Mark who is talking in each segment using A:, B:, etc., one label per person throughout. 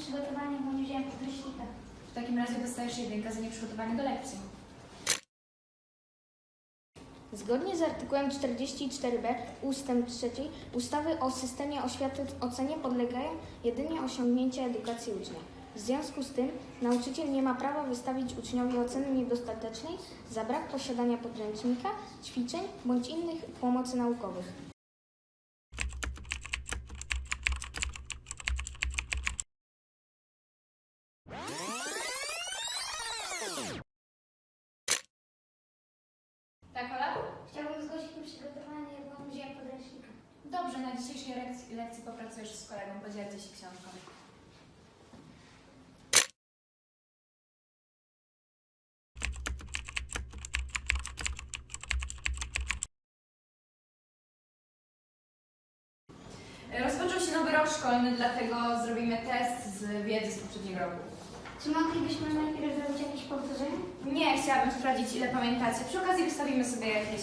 A: przygotowanie, bo nie wziąłem podręcznika.
B: W takim razie dostajesz jedynkę za nieprzygotowanie do lekcji.
C: Zgodnie z artykułem 44b ustęp 3 ustawy o systemie oświaty ocenie podlegają jedynie osiągnięcia edukacji ucznia. W związku z tym nauczyciel nie ma prawa wystawić uczniowi oceny niedostatecznej za brak posiadania podręcznika, ćwiczeń bądź innych pomocy naukowych.
B: Tak, Ola?
A: Chciałbym zgłosić mi przygotowanie, nie wziąłem podręcznika.
B: Dobrze, na dzisiejszej lekcji, lekcji popracujesz z kolegą, podzielcie się książką. Rozpoczął się nowy rok szkolny, dlatego zrobimy test z wiedzy z poprzedniego roku.
A: Czy moglibyśmy najpierw zrobić jakieś powtórzenie?
B: Nie, chciałabym sprawdzić, ile pamiętacie. Przy okazji wystawimy sobie jakieś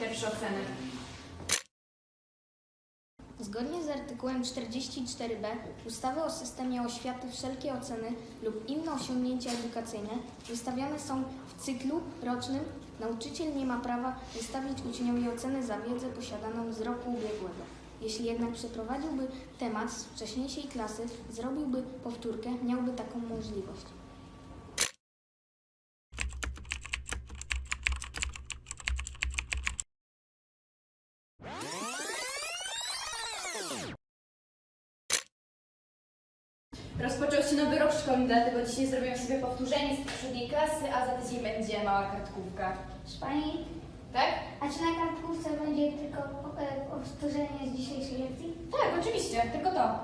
B: pierwsze oceny.
C: Zgodnie z artykułem 44b ustawy o systemie oświaty wszelkie oceny lub inne osiągnięcia edukacyjne wystawiane są w cyklu rocznym. Nauczyciel nie ma prawa wystawić uczniowi oceny za wiedzę posiadaną z roku ubiegłego. Jeśli jednak przeprowadziłby temat z wcześniejszej klasy, zrobiłby powtórkę, miałby taką możliwość.
B: Rozpoczął się nowy rok szkolny, dlatego dzisiaj zrobimy sobie powtórzenie z poprzedniej klasy, a za tydzień będzie mała kartkówka.
A: Proszę Pani,
B: Tak?
A: a czy na kartkówce będzie tylko e, powtórzenie z dzisiejszej lekcji?
B: Tak, oczywiście, tylko to.